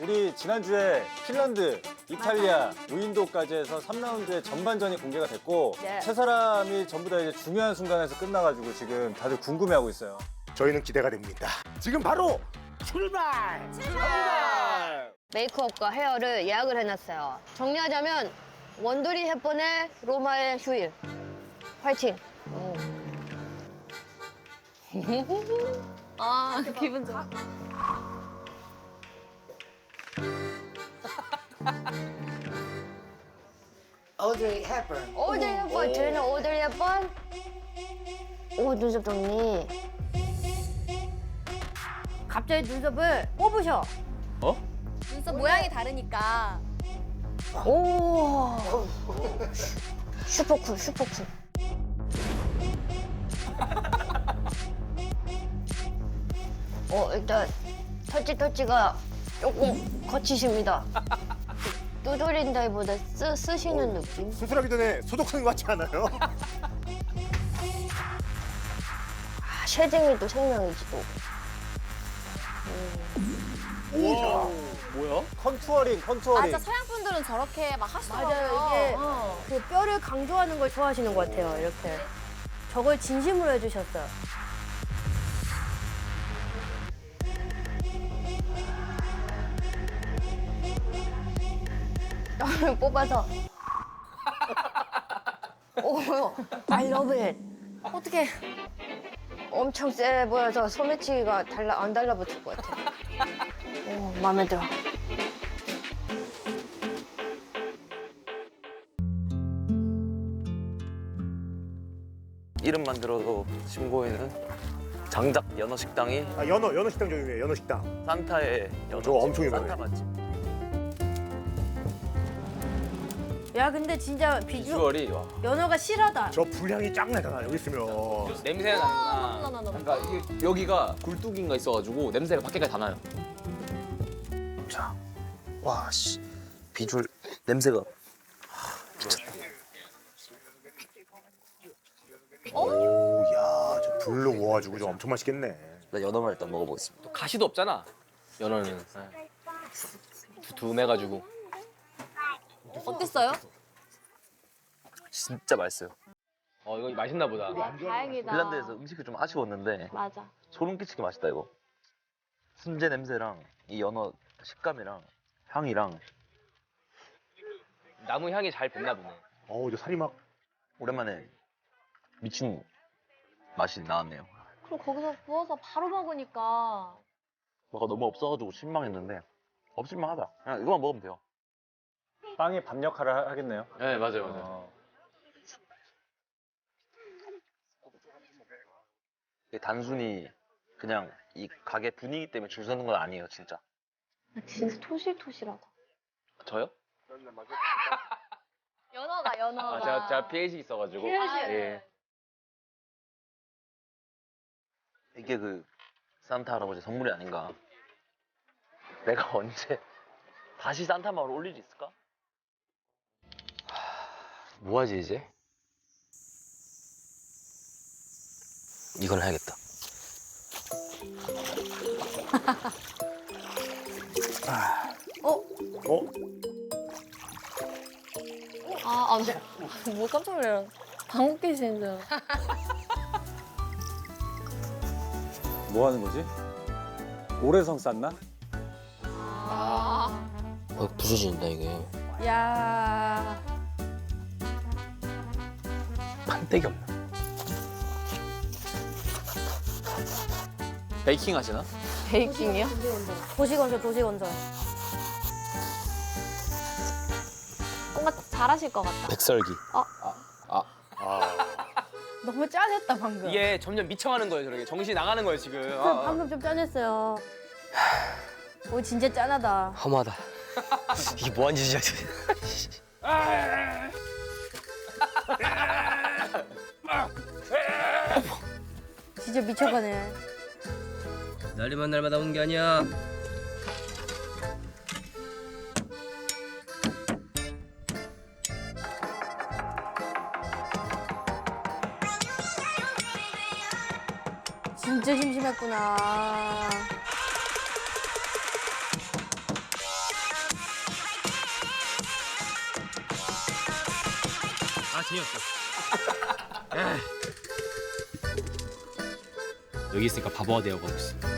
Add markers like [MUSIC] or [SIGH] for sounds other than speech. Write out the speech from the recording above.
우리 지난주에 핀란드, 이탈리아, 무인도까지 해서 3라운드의 전반전이 공개가 됐고 네. 세 사람이 전부 다 이제 중요한 순간에서 끝나가지고 지금 다들 궁금해하고 있어요. 저희는 기대가 됩니다. 지금 바로 출발! 메이크업과 헤어를 예약을 해놨어요. 정리하자면 원두리 햇번의 로마의 휴일. 화이팅. [LAUGHS] 아 기분 좋아. Audrey Hepburn. 저희는 오드리 햇번. 오, 눈썹 정리. 갑자기 눈썹을 뽑으셔. 눈썹 모양이 다르니까. 오. 슈퍼쿨, 슈퍼쿨. 어, 일단 터치 터치가 조금 거치십니다. [LAUGHS] 두드린다기보다 쓰, 쓰시는 느낌? 수술하기 전에 소독하는 것 같지 않아요? [LAUGHS] 아, 쉐딩이 또 생명이지 또. 컨투어링, 컨투어링. 맞아 서양 분들은 저렇게 막 하시더라고요. 맞아요, 이게 어. 그 뼈를 강조하는 걸 좋아하시는 것 같아요, 이렇게. 저걸 진심으로 해주셨어요. 땀을 뽑아서. 오, I love it. 어떻게? 엄청 세 보여서 소매치기가 달라, 안 달라붙을 것 같아요. 오, 마음에 들어. 이름만 들어도 신고에는 장작 연어 식당이 아, 연어, 연어 식당 저기 연어 식당. 산타의 연어 저거 엄청 유명해. 산타 맛집. 야, 근데 진짜 비주, 비주얼이 와. 연어가 실하다. 저 불향이 쫙 나잖아, 여기 있으면. 냄새가 나. 그러니까 이게 여기가 굴뚝인가 있어가지고 냄새가 밖에까지 다 나요. 자, 와 씨, 비주얼 냄새가 오, 야, 저 불로 구워가지고 저 엄청 맛있겠네. 나 연어만 일단 먹어보겠습니다. 가시도 없잖아. 연어는 네. 두툼해가지고. 어땠어요? 진짜 맛있어요. 어 이거 맛있나 보다. 다행이다. 핀란드에서 음식이 좀 아쉬웠는데 맞아. 소름 끼치게 맛있다 이거. 순재 냄새랑 이 연어 식감이랑 향이랑 나무 향이 잘 뱄나 보네. 어우, 저 살이 막. 오랜만에 미친 맛이 나왔네요. 그럼 거기서 구워서 바로 먹으니까 뭐가 너무 없어가지고 실망했는데 없을만하다. 그냥 이거만 먹으면 돼요. 빵이 밥 역할을 하- 하겠네요. 네 맞아요 맞아요. 어. 이게 단순히 그냥 이 가게 분위기 때문에 줄 서는 건 아니에요, 진짜. 진짜 토실토실하다. 저요? [LAUGHS] 연어가 연어가. 아 제가 제가 피해식 있어가지고. 피해식. 예. 이게 그 산타 할아버지 선물이 아닌가. 내가 언제 다시 산타 마을 올 일이 있을까? 뭐하지 이제? 이걸 해야겠다. [LAUGHS] 어? 아, 안 돼. 뭐 깜짝 놀래요. 방귀 끼시는 줄. 알았어. [LAUGHS] 뭐 하는 거지? 오래성 쌌나? 아. 어, 부서진다 이게. 야 판때기 없나? 베이킹 하시나? 베이킹이요? 도시건설, 도시건설. 뭔가 잘하실 것 같다. 백설기. 아, [LAUGHS] 너무 짠했다, 방금. 이게 점점 미쳐가는 거예요 저렇게 정신 나가는 거예요 지금. 아, 아. 방금 좀 짠했어요. [SIGHS] 오, 진짜 짠하다. 험하다. 이게 뭐한 짓이야? [LAUGHS] [LAUGHS] 진짜 미쳐가네. 날리만 날마다 온게 아니야. 진짜 심심했구나. 아 재미없어. 아. 여기 있으니까 바보가 되어가고 있어.